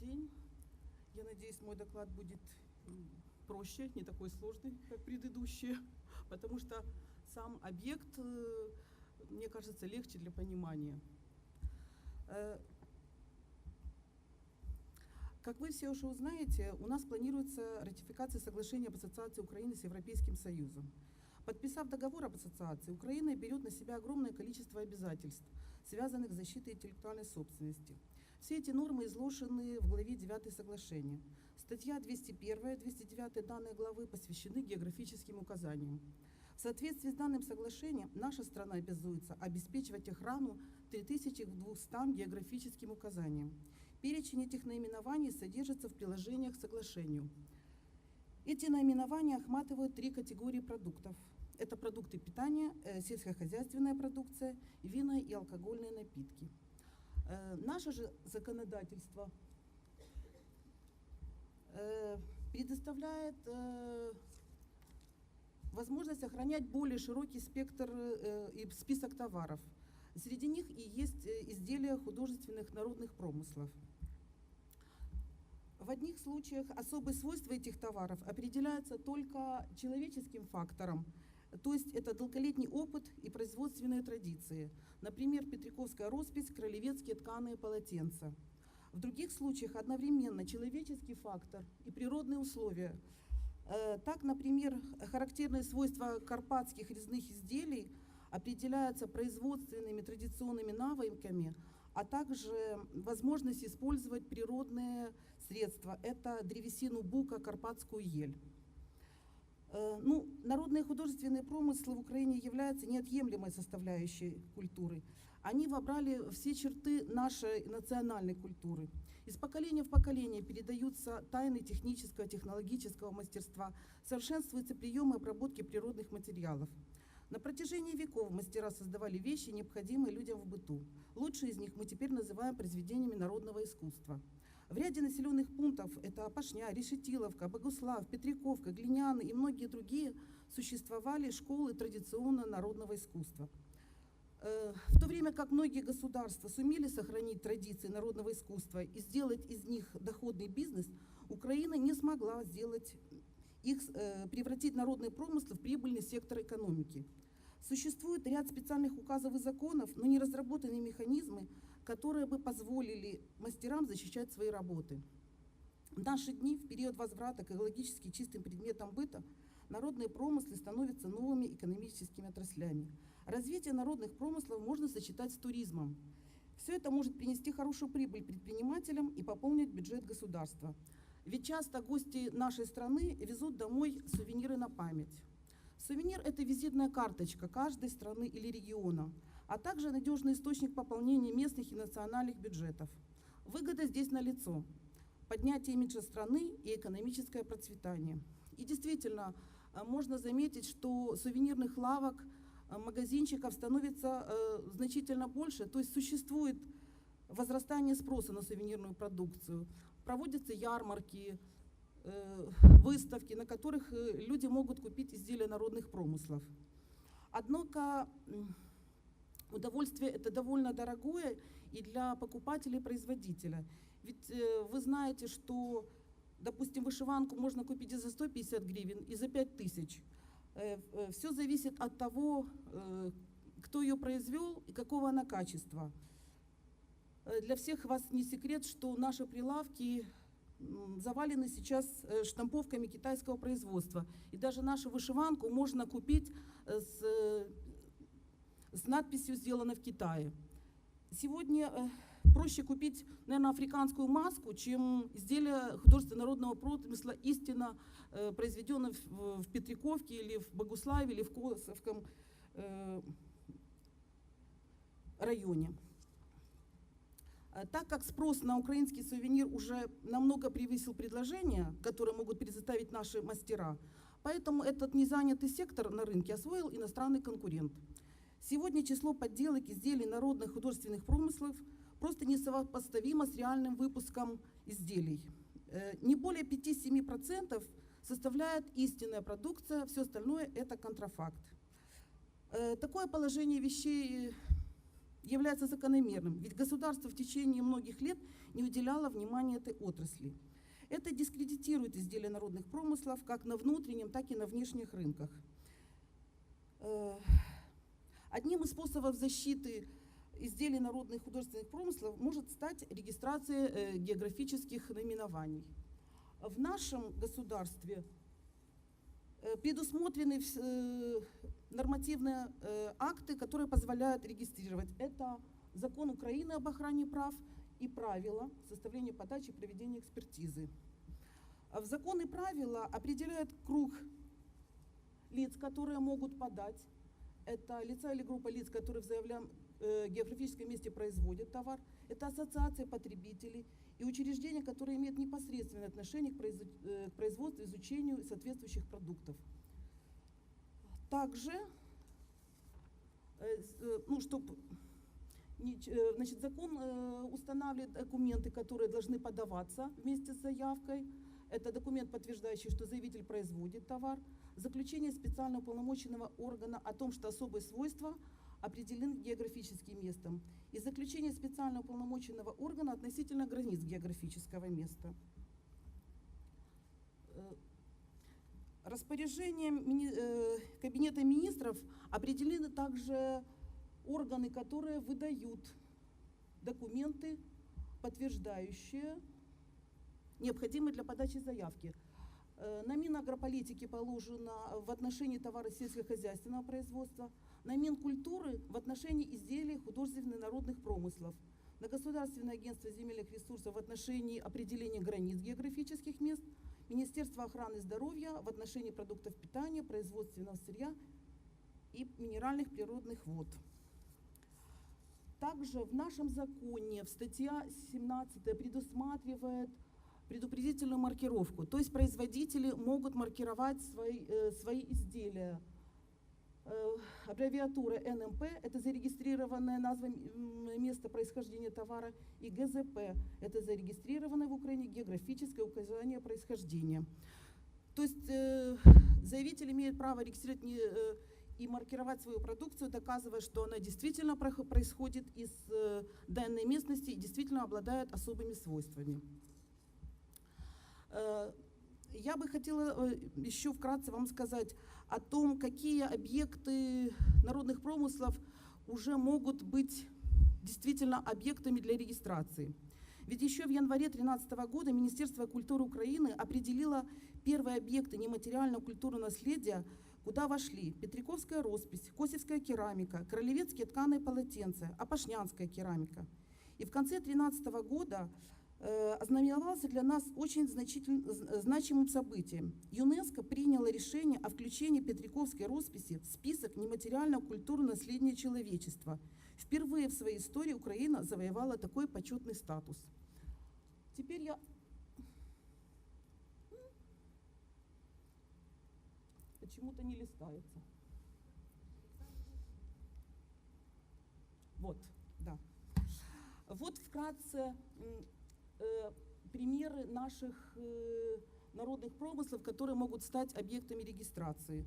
день. Я надеюсь, мой доклад будет проще, не такой сложный, как предыдущие, потому что сам объект, э, мне кажется, легче для понимания. Э, Как вы все уже узнаете, у нас планируется ратификация соглашения об ассоциации Украины с Европейским Союзом. Подписав договор об ассоциации, Украина берет на себя огромное количество обязательств, связанных с защитой интеллектуальной собственности. Все эти нормы изложены в главе 9 соглашения. Статья 201, 209 данной главы посвящены географическим указаниям. В соответствии с данным соглашением наша страна обязуется обеспечивать охрану 3200 географическим указаниям. Перечень этих наименований содержится в приложениях к соглашению. Эти наименования охватывают три категории продуктов. Это продукты питания, э, сельскохозяйственная продукция, вина и алкогольные напитки. Э, Наше же законодательство э, предоставляет э, возможность охранять более широкий спектр и список товаров. Среди них и есть изделия художественных народных промыслов. В одних случаях особые свойства этих товаров определяются только человеческим фактором, то есть это долголетний опыт и производственные традиции. Например, Петриковская роспись, кролевецкие тканые полотенца. В других случаях одновременно человеческий фактор и природные условия. Э, Так, например, характерные свойства карпатских резных изделий определяются производственными традиционными навыками, а также возможность использовать природные средства. Это древесину бука, карпатскую ель. Э, Ну, народные художественные промыслы в Украине являются неотъемлемой составляющей культуры. Они вобрали все черты нашей национальной культуры. Из поколения в поколение передаются тайны технического, технологического мастерства, совершенствуются приемы обработки природных материалов. На протяжении веков мастера создавали вещи, необходимые людям в быту. Лучшие из них мы теперь называем произведениями народного искусства. В ряде населенных пунктов, это Пашня, Решетиловка, Богуслав, Петриковка, Глиняны и многие другие, существовали школы традиционно народного искусства. Э, В то время как многие государства сумели сохранить традиции народного искусства и сделать из них доходный бизнес, Украина не смогла сделать их, э, превратить народные промыслы в прибыльный сектор экономики. Существует ряд специальных указов и законов, но не разработаны механизмы, которые бы позволили мастерам защищать свои работы. В наши дни, в период возврата к экологически чистым предметам быта, народные промыслы становятся новыми экономическими отраслями. Развитие народных промыслов можно сочетать с туризмом. Все это может принести хорошую прибыль предпринимателям и пополнить бюджет государства. Ведь часто гости нашей страны везут домой сувениры на память. Сувенир – это визитная карточка каждой страны или региона, а также надежный источник пополнения местных и национальных бюджетов. Выгода здесь налицо – поднятие имиджа страны и экономическое процветание. И действительно, э, можно заметить, что сувенирных лавок, э, магазинчиков становится э, значительно больше, то есть существует возрастание спроса на сувенирную продукцию, проводятся ярмарки, выставки, на которых люди могут купить изделия народных промыслов. Однако удовольствие это довольно дорогое и для покупателя и производителя. Ведь э, вы знаете, что, допустим, вышиванку можно купить и за 150 гривен, и за 5000. Все зависит от того, э, кто ее произвел и какого она качества. Э, Для всех вас не секрет, что наши прилавки завалены сейчас э, штамповками китайского производства. И даже нашу вышиванку можно купить э, с, э, с надписью «Сделано в Китае». Сегодня э, проще купить, наверное, африканскую маску, чем изделие художественного народного промысла истинно э, произведенное в, Петриковке или в Богуславе или в Косовском э, районе. Так как спрос на украинский сувенир уже намного превысил предложения, которые могут предоставить наши мастера, поэтому этот незанятый сектор на рынке освоил иностранный конкурент. Сегодня число подделок изделий народных художественных промыслов просто несопоставимо с реальным выпуском изделий. Э, Не более 5-7% составляет истинная продукция, все остальное это контрафакт. Э, Такое положение вещей является закономерным, ведь государство в течение многих лет не уделяло внимания этой отрасли. Это дискредитирует изделия народных промыслов как на внутреннем, так и на внешних рынках. Одним из способов защиты изделий народных художественных промыслов может стать регистрация э, географических наименований. В нашем государстве э, предусмотрены э, нормативные акты, которые позволяют регистрировать. Это закон Украины об охране прав и правила составления подачи и проведения экспертизы. А В закон и правила определяют круг лиц, которые могут подать. Это лица или группа лиц, которые в заявляем э, географическом месте производят товар. Это ассоциация потребителей и учреждения, которые имеют непосредственное отношение к, производ- э, к производству изучению соответствующих продуктов. Также, э, э, ну, чтобы значит, закон э, устанавливает документы, которые должны подаваться вместе с заявкой. Это документ, подтверждающий, что заявитель производит товар, заключение специально уполномоченного органа о том, что особые свойства определены географическим местом, и заключение специально уполномоченного органа относительно границ географического места. Э, Распоряжением э, Кабинета министров определены также органы, которые выдают документы, подтверждающие необходимые для подачи заявки. Э, На Минагрополитике положено в отношении товаров сельскохозяйственного производства, на Минкультуры в отношении изделий художественных народных промыслов, на Государственное агентство земельных ресурсов в отношении определения границ географических мест, Министерство охраны здоровья в отношении продуктов питания, производственного сырья и минеральных природных вод. Также в нашем законе в статья 17 предусматривает предупредительную маркировку. То есть производители могут маркировать свои, э, свои изделия. Э, аббревиатура НМП – это зарегистрированное назва м, места происхождения товара, и ГЗП – это зарегистрированное в Украине географическое указание происхождения. То есть э, заявитель имеет право регистрировать э, и маркировать свою продукцию, доказывая, что она действительно происходит из данной местности и действительно обладает особыми свойствами. Э, Я бы хотела э, еще вкратце вам сказать о том, какие объекты народных промыслов уже могут быть действительно объектами для регистрации. Ведь еще в январе 2013 года Министерство культуры Украины определило первые объекты нематериального культурного наследия, куда вошли Петриковская роспись, Косевская керамика, Королевецкие тканые полотенца, Апашнянская керамика. И в конце 2013 года ознаменовался для нас очень значимым событием. ЮНЕСКО приняло решение о включении Петриковской росписи в список нематериального культурного наследия человечества. Впервые в своей истории Украина завоевала такой почетный статус. Теперь я... Почему-то не листается. Вот, да. Вот вкратце э, примеры наших э, народных промыслов, которые могут стать объектами регистрации.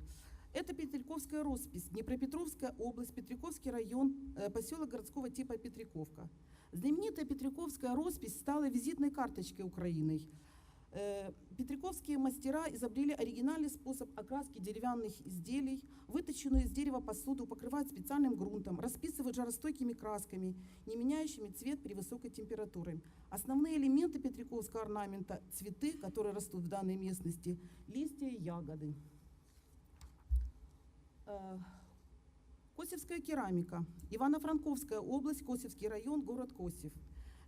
Это Петряковская роспись, Днепропетровская область, Петряковский район, э, поселок городского типа Петряковка. Знаменитая Петряковская роспись стала визитной карточкой Украины. Э, Петряковские мастера изобрели оригинальный способ окраски деревянных изделий, выточенную из дерева посуду покрывают специальным грунтом, расписывают жаростойкими красками, не меняющими цвет при высокой температуре. Основные элементы петряковского орнамента – цветы, которые растут в данной местности, листья и ягоды. Э, Косевская керамика. Ивано-Франковская область, Косевский район, город Косев.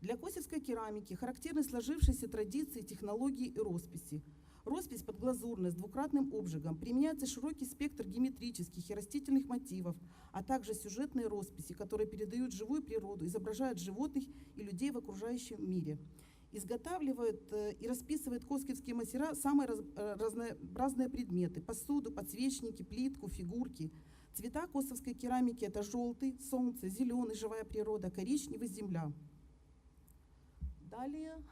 Для косевской керамики характерны сложившиеся традиции, технологии и росписи. Роспись подглазурная с двукратным обжигом. Применяется широкий спектр геометрических и растительных мотивов, а также сюжетные росписи, которые передают живую природу, изображают животных и людей в окружающем мире. Изготавливают э, и расписывают коскевские мастера самые э, разнообразные предметы. Посуду, подсвечники, плитку, фигурки. Цвета косовской керамики – это желтый, солнце, зеленый, живая природа, коричневый, земля. Далее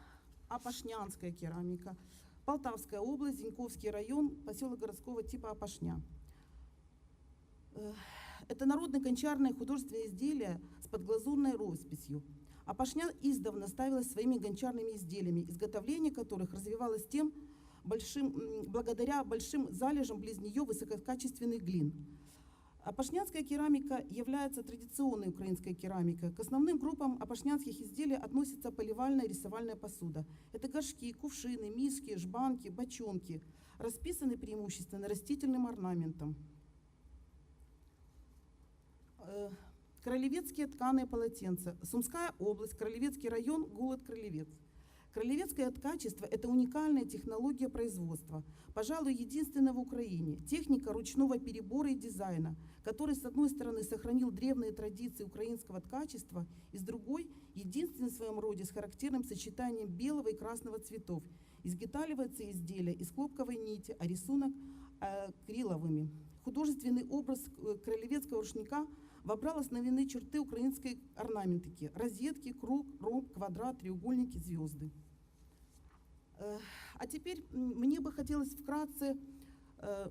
Апашнянская керамика. Полтавская область, Зиньковский район, поселок городского типа Апашня. Э, это народное гончарное художественное изделие с подглазурной росписью. Апашня издавна ставилась своими гончарными изделиями, изготовление которых развивалось тем, большим, благодаря большим залежам близ нее высококачественных глин. Апашнянская керамика является традиционной украинской керамикой. К основным группам апашнянских изделий относится поливальная и рисовальная посуда. Это горшки, кувшины, миски, жбанки, бочонки, расписаны преимущественно растительным орнаментом. Э, Кролевецкие тканые полотенца. Сумская область, Кролевецкий район, город Кролевец. Кролевецкое ткачество – это уникальная технология производства, пожалуй, единственная в Украине. Техника ручного перебора и дизайна, который, с одной стороны, сохранил древние традиции украинского ткачества, и с другой – единственный в своем роде с характерным сочетанием белого и красного цветов. Изготавливается изделие из хлопковой нити, а рисунок э, криловыми. Художественный образ э, кролевецкого рушника вобрал основные черты украинской орнаментики – розетки, круг, ромб, квадрат, треугольники, звезды. Э, А теперь мне бы хотелось вкратце э,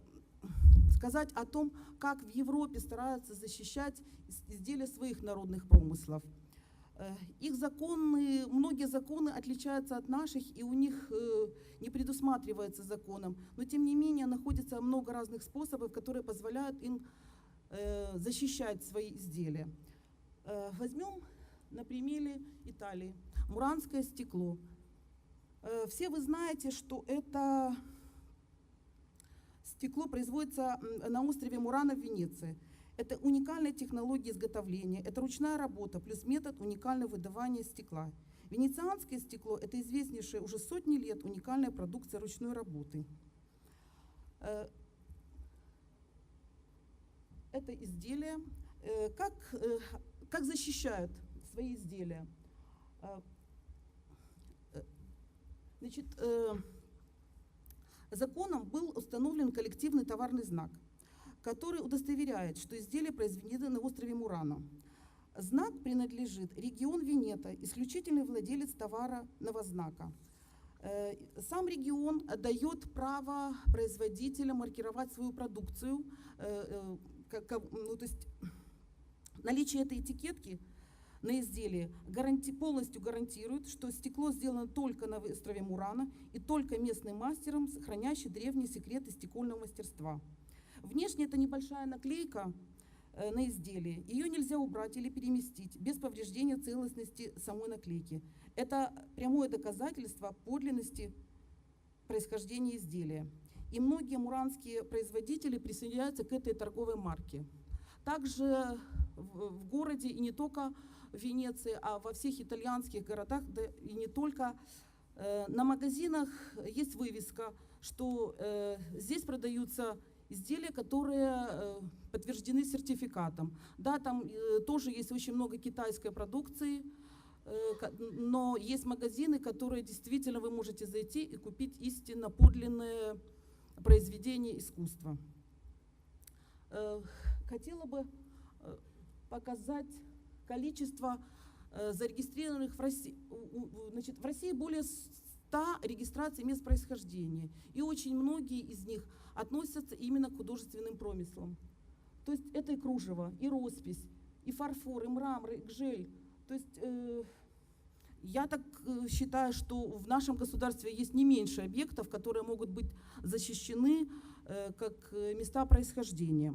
сказать о том, как в Европе стараются защищать из- изделия своих народных промыслов. Э, Их законы, многие законы отличаются от наших, и у них не предусматривается законом. Но тем не менее находится много разных способов, которые позволяют им э, защищать свои изделия. Э, Возьмем на примере Италии. Муранское стекло. Э, Все вы знаете, что это стекло производится на острове Мурана в Венеции. Это уникальная технология изготовления, это ручная работа, плюс метод уникального выдавания стекла. Венецианское стекло – это известнейшая уже сотни лет уникальная продукция ручной работы. Это изделие. Э, Как, э, как защищают свои изделия? Э, э, Значит, законом был установлен коллективный товарный знак, который удостоверяет, что изделие произведено на острове Мурана. Знак принадлежит регион Венета, исключительный владелец товарного знака. Э, Сам регион дает право производителям маркировать свою продукцию, как- ну, то есть наличие этой этикетки на изделии гаранти- полностью гарантирует, что стекло сделано только на острове Мурана и только местным мастером, хранящий древние секреты стекольного мастерства. Внешне это небольшая наклейка э, на изделии. Ее нельзя убрать или переместить без повреждения целостности самой наклейки. Это прямое доказательство подлинности происхождения изделия. И многие муранские производители присоединяются к этой торговой марке. Также в, городе, и не только в Венеции, а во всех итальянских городах, да и не только, э, на магазинах есть вывеска, что э, здесь продаются изделия, которые э, подтверждены сертификатом. Да, там тоже есть очень много китайской продукции, но есть магазины, которые действительно вы можете зайти и купить истинно подлинные произведения искусства. Э, Хотела бы э, показать количество э, зарегистрированных в России. Значит, в России более 100 регистраций мест происхождения, и очень многие из них относятся именно к художественным промыслам. То есть это и кружево, и роспись, и фарфор, и мрамор, и гжель. То есть я так э, считаю, что в нашем государстве есть не меньше объектов, которые могут быть защищены э, как э, места происхождения.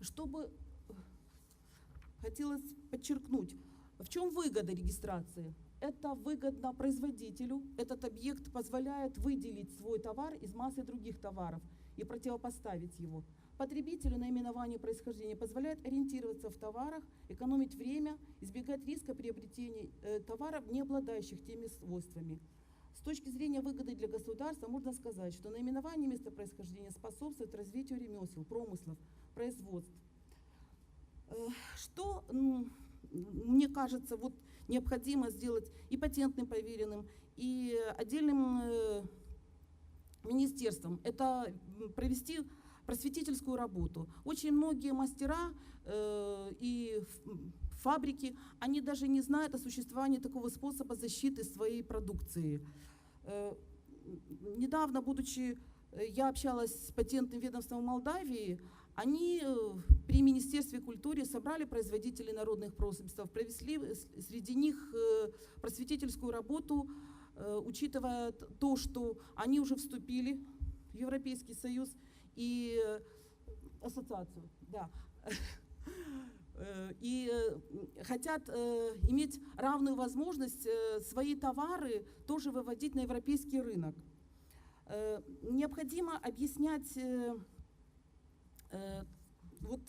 Чтобы хотелось подчеркнуть, в чем выгода регистрации? Это выгодно производителю. Этот объект позволяет выделить свой товар из массы других товаров и противопоставить его. Потребителю наименование происхождения позволяет ориентироваться в товарах, экономить время, избегать риска приобретения э, товаров, не обладающих теми свойствами. С точки зрения выгоды для государства можно сказать, что наименование места происхождения способствует развитию ремесел, промыслов, производств. Э, Что, мне кажется, вот необходимо сделать и патентным поверенным, и отдельным э, министерством, это провести просветительскую работу. Очень многие мастера э, и фабрики, они даже не знают о существовании такого способа защиты своей продукции. Э, Недавно, будучи э, я общалась с патентным ведомством Молдавии, они э, при Министерстве культуры собрали производителей народных просвистов, провели среди них э, просветительскую работу, учитывая то, что они уже вступили в Европейский Союз и э, ассоциацию, да, Э, и э, хотят иметь равную возможность свои товары тоже выводить на европейский рынок. Необходимо объяснять вот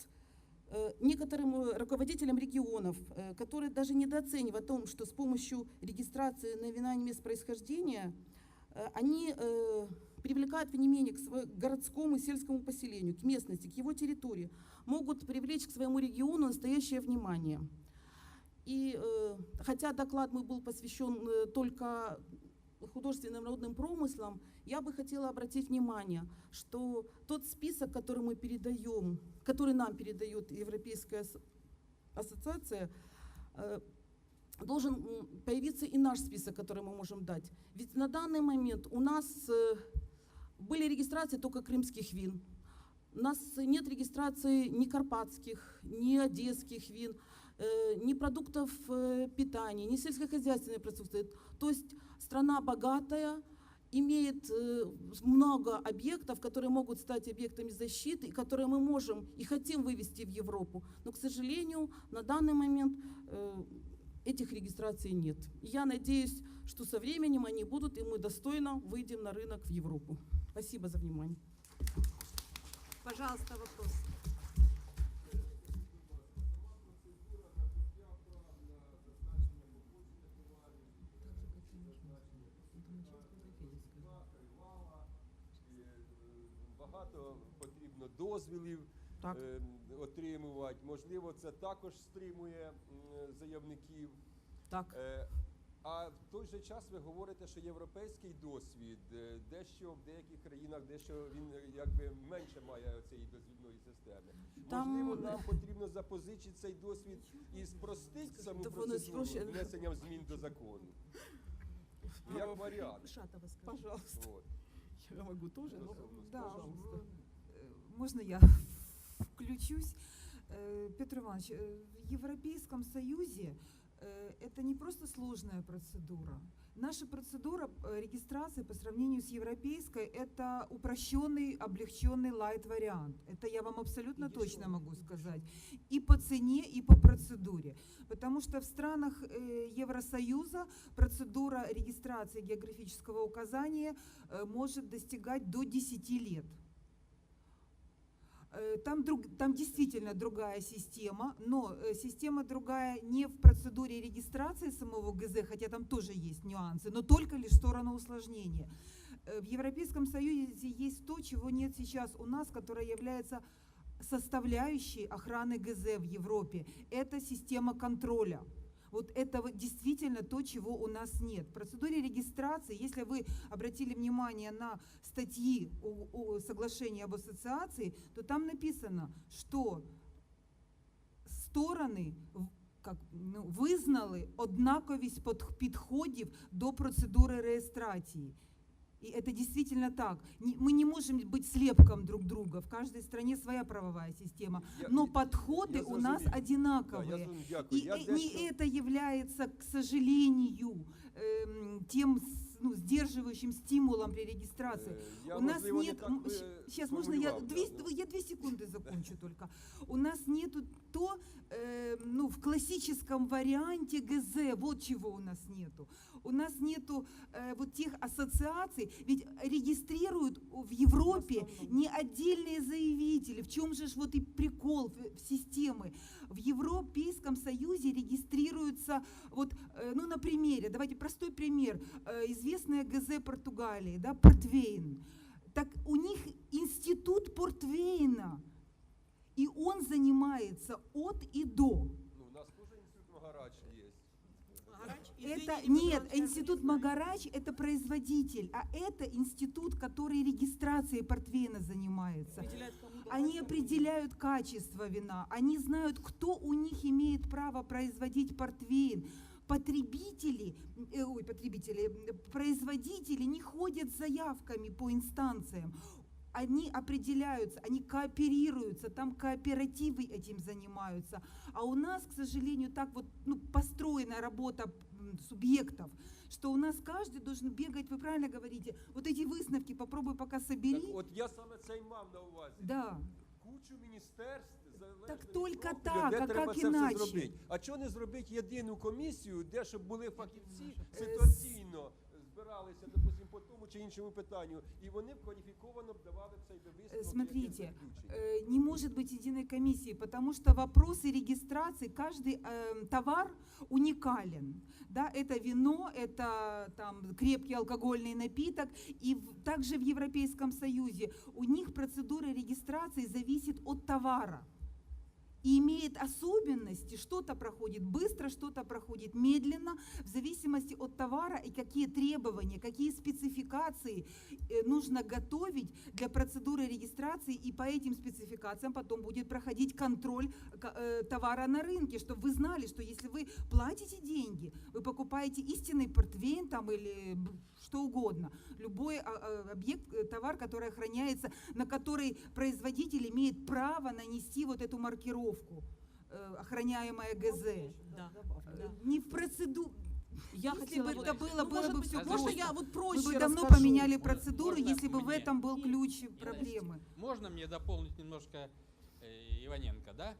некоторым руководителям регионов, которые даже недооценивают о том, что с помощью регистрации наименования мест происхождения они привлекают внимание к сво- к городскому и сельскому поселению, к местности, к его территории, могут привлечь к своему региону настоящее внимание. И э, хотя доклад мой был посвящен э, только художественным народным промыслам, я бы хотела обратить внимание, что тот список, который мы передаем, который нам передает Европейская ас- ассоциация, э, должен появиться и наш список, который мы можем дать. Ведь на данный момент у нас э, были регистрации только крымских вин. У нас нет регистрации ни карпатских, ни одесских вин, э, ни продуктов э, питания, ни сельскохозяйственной продукции. То есть страна богатая, имеет э, много объектов, которые могут стать объектами защиты, и которые мы можем и хотим вывести в Европу. Но, к сожалению, на данный момент этих регистраций нет. Я надеюсь, что со временем они будут, и мы достойно выйдем на рынок в Европу. Спасибо за внимание. Пожалуйста, вопрос. Багато потрібно дозвілів Так. е, отримувати. Можливо, це також стримує заявників. Так. Е, А в той же час ви говорите, що європейський досвід е, дещо в деяких країнах, дещо він е, якби менше має цієї дозвільної системи. Там- Можливо, нам потрібно запозичити цей досвід і спростити саму Так воно процедуру спрощує. внесенням змін до закону. Як варіант. Шатова скажет. Пожалуйста. От. Я могу тоже, но Стосовно Да, пожалуйста. э, можно я включусь? Э, Петр Иванович, э, в Европейском Союзе э, Это не просто сложная процедура. Наша процедура э, регистрации по сравнению с европейской – это упрощенный, облегченный лайт-вариант. Это я вам абсолютно И точно дешёвый. могу сказать. И по цене, и по процедуре. Потому что в странах э, Евросоюза процедура регистрации географического указания э, может достигать до 10 лет. Э, Там, друг, там действительно другая система, но э, система другая не в процедуре регистрации самого ГЗ, хотя там тоже есть нюансы, но только лишь в сторону усложнения. Э, В Европейском Союзе есть то, чего нет сейчас у нас, которое является составляющей охраны ГЗ в Европе. Это система контроля. Вот это вот действительно то, чего у нас нет. В процедуре регистрации, если вы обратили внимание на статьи о, о соглашении об ассоциации, то там написано, что сторони в- как, ну, визнали однаковість под- підходів до процедури реєстрації. И это действительно так. Не- мы не можем быть слепком друг друга. В каждой стране своя правовая система. Но я- подходы я у нас. Да, одинаковые. зрозумів, И. Я э, не это является, к сожалению, эм, тем ну, сдерживающим стимулом при регистрации. Е, я, у нас не нет, би сейчас можно я две, да, я две секунды закончу только. У нас нету то, э, ну, в классическом варианте ГЗ, вот чего у нас нету. У нас нету э, вот тех ассоциаций, ведь регистрируют в Европе не отдельные заявители. В чем же ж вот и прикол в, в системы? В Европейском Союзе регистрируются, вот, э, ну, на примере, давайте простой пример, э, известная ГЗ Португалии, да, Портвейн. Так у них институт Портвейна, и он занимается от и до. Ну, у нас теж інститут Магарач є. Это нет, институт Магарач это производитель, а это институт, который регистрацией портвейна занимается. Они определяют качество вина, они знают, кто у них имеет право производить портвейн. Потребители, э, ой, потребители, производители не ходят с заявками по инстанциям они определяются, они кооперируются, там кооперативы этим занимаются. А у нас, к сожалению, так вот ну, построена работа м, субъектов, что у нас каждый должен бегать, вы правильно говорите, вот эти выставки попробуй пока собери. Так от я саме це й мав на увазі. Да. Кучу міністерств залежно Так від тільки профілю, так, де а треба як це все іначе? зробити. А чого не зробити єдину комісію, де щоб були фахівці Е, ситуаційно чи іншому питанню, і вони б кваліфіковано б давали б цей би Э, висновок. Смотрите, яке заключення. э, не может быть единой комиссии, потому что вопросы регистрации, каждый э, товар уникален. Да, это вино, это там крепкий алкогольный напиток, и в- также в Европейском Союзе у них процедура регистрации зависит от товара и имеет особенности, что-то проходит быстро, что-то проходит медленно, в зависимости от товара и какие требования, какие спецификации э, нужно готовить для процедуры регистрации, и по этим спецификациям потом будет проходить контроль э, товара на рынке, чтобы вы знали, что если вы платите деньги, вы покупаете истинный портвейн там или что угодно, любой а, а, объект, э, товар, который охраняется, на который производитель имеет право нанести вот эту маркировку, э, охраняемая ГЗ. Да. Э, Не в процедуру. Я Если хотела бы вот- это было, Ну, было бы быть, все можно просто. я вот Мы проще бы давно расскажу? поменяли Можно- процедуру, можно если бы в этом был ключ Нет. проблемы. Можно мне дополнить немножко э, Иваненко, да?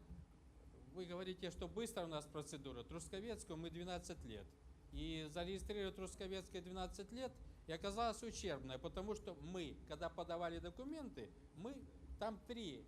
Вы говорите, что быстро у нас процедура. Трусковецкую мы 12 лет. И зарегистрировать Трусковецкое 12 лет и оказалось ущербное, потому что мы, когда подавали документы, мы, там три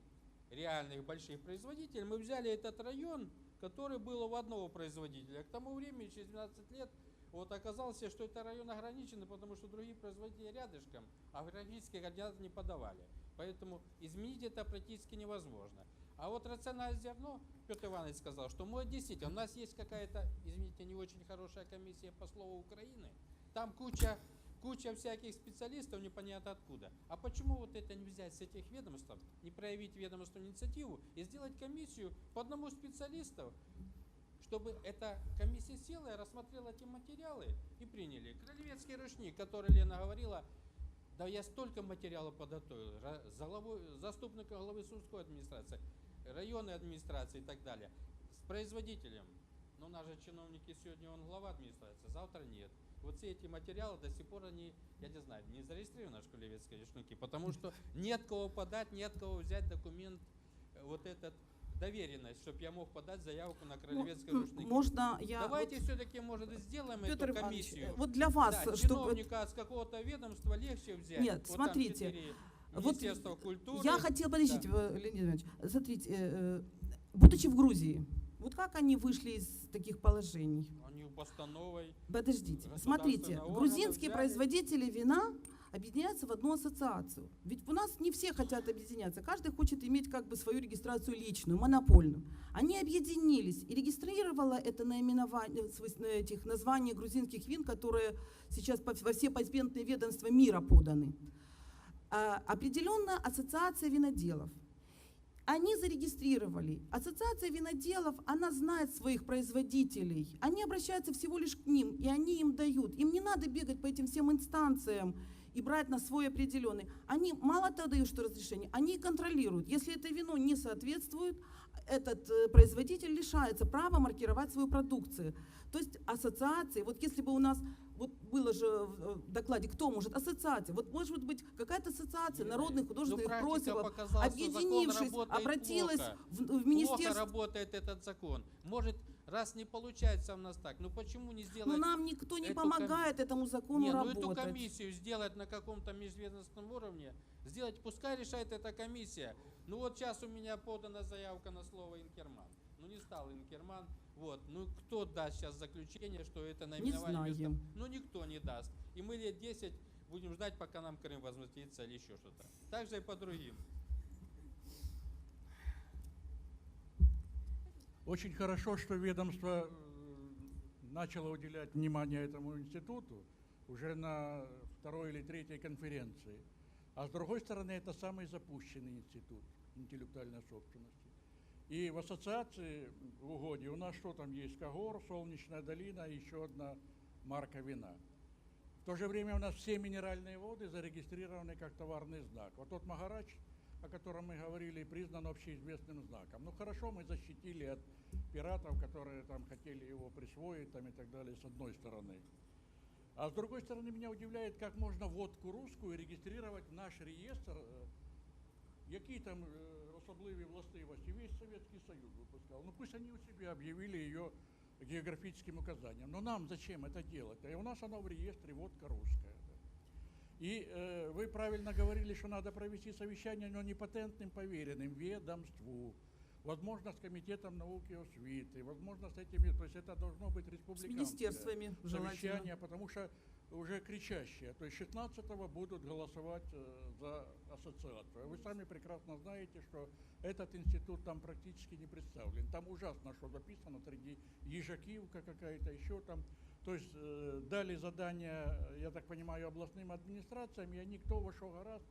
реальных больших производителя, мы взяли этот район, который был у одного производителя. К тому времени, через 12 лет, вот оказалось, что это район ограниченный, потому что другие производители рядышком, а географические координаты не подавали. Поэтому изменить это практически невозможно. А вот рациональное зерно, Петр Иванович сказал, что мы действительно, у нас есть какая-то, извините, не очень хорошая комиссия по слову Украины, там куча, куча всяких специалистов непонятно откуда. А почему вот это не взять с этих ведомств, не проявить ведомственную инициативу и сделать комиссию по одному специалисту, чтобы эта комиссия села и рассмотрела эти материалы и приняли. Кролевецкий ручник, который Лена говорила, да я столько материалов подготовил, за главой, заступника главы Сумской администрации, районной администрации и так далее, с производителем. Но же чиновники сегодня он глава администрации, завтра нет. Вот все эти материалы до сих пор они, я не знаю, не зарегистрированы в Школевецкой ручники, потому что нет кого подать, нет кого взять документ, э, вот этот, доверенность, чтобы я мог подать заявку на Ну, Кролевецкой м, ручники. Можно я... Давайте вот, все-таки, может, сделаем Петр эту Иванович, комиссию. э, вот для вас, Да, чтобы... чиновника с какого-то ведомства легче взять. Нет, Вот смотрите, вот культуры. Я хотела, подождите, э, Леонид Иванович, смотрите, будучи в Грузии, вот как они вышли из таких положений? Подождите, смотрите, грузинские производители вина объединяются в одну ассоциацию. Ведь у нас не все хотят объединяться, каждый хочет иметь как бы свою регистрацию личную, монопольную. Они объединились и регистрировало это наименование, этих названий грузинских вин, которые сейчас во все патентные ведомства мира поданы. А, определенная ассоциация виноделов. Они зарегистрировали. Ассоциация виноделов, она знает своих производителей. Они обращаются всего лишь к ним, и они им дают. Им не надо бегать по этим всем инстанциям и брать на свой определенный. Они мало того дают, что разрешение, они контролируют. Если это вино не соответствует, этот э, производитель лишается права маркировать свою продукцию. То есть ассоциации, вот если бы у нас, вот было же в э, докладе, кто может, ассоциация, вот может быть какая-то ассоциация народных художественных ну, практика просьб, объединившись, обратилась плохо. в, в Плохо министерство. работает этот закон. Может, раз не получается у нас так, ну почему не Но сделать... нам никто не помогает этому закону Не, ну эту работать. комиссию сделать на каком-то межведомственном уровне, сделать, пускай решает эта комиссия. Ну вот сейчас у меня подана заявка на слово Инкерман. Ну не стал Инкерман. Вот, ну кто даст сейчас заключение, что это наименование знаем. места? Ну никто не даст. И мы лет 10 будем ждать, пока нам Крым возмутится или еще что-то. Так же и по другим. Очень хорошо, что ведомство э, начало уделять внимание этому институту уже на второй или третьей конференции. А с другой стороны, это самый запущенный институт интеллектуальной собственности. И в ассоциации в угоде у нас что там есть? Кагор, Солнечная долина, еще одна марка вина. В то же время у нас все минеральные воды зарегистрированы как товарный знак. Вот тот Магарач, о котором мы говорили, признан общеизвестным знаком. Ну хорошо, мы защитили от пиратов, которые там хотели его присвоить там, и так далее, с одной стороны. А с другой стороны, меня удивляет, как можно водку русскую регистрировать в наш реєстр, е, які там е, особливі властивості. Весь Советский Союз выпускал. Ну пусть они у себя объявили ее географическим указанием. Но нам зачем это делать? И у нас она в реестре водка русская. да. И э, вы правильно говорили, что надо провести совещание, но не патентным поверенным ведомству. Возможно, с комитетом науки и освиты, возможно, с этими, то есть это должно быть С республиканское министерствами совещание, потому что уже кричащие. То есть 16-го будут голосовать э, за ассоциацию. А Вы сами прекрасно знаете, что этот институт там практически не представлен. Там ужасно, что записано среди Ежакивка какая-то, еще там. То есть э, дали задание, я так понимаю, областным администрациям, и они кто во что гораздо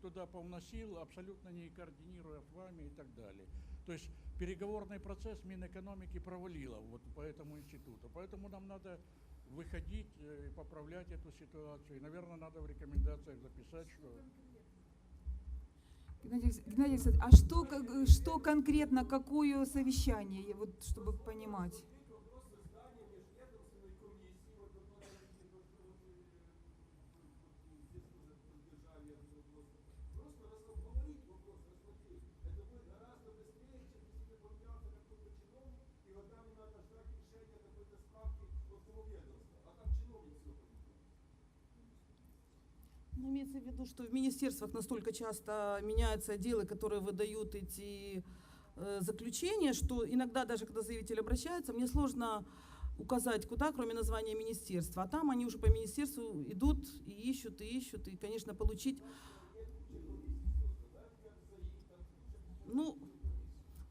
туда повносил, абсолютно не координируя с вами и так далее. То есть переговорный процесс Минэкономики провалило вот по этому институту. Поэтому нам надо выходить э, и поправлять эту ситуацию. И, наверное, надо в рекомендациях записать, что Геннадий, Геннадий а что, что конкретно, какое совещание, вот, чтобы понимать? Ну, имеется в виду, что в министерствах настолько часто меняются отделы, которые выдают эти э, заключения, что иногда даже когда заявитель обращается, мне сложно указать куда, кроме названия министерства. А там они уже по министерству идут и ищут, и ищут, и, конечно, получить... Ну,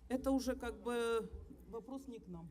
это уже как бы вопрос не к нам.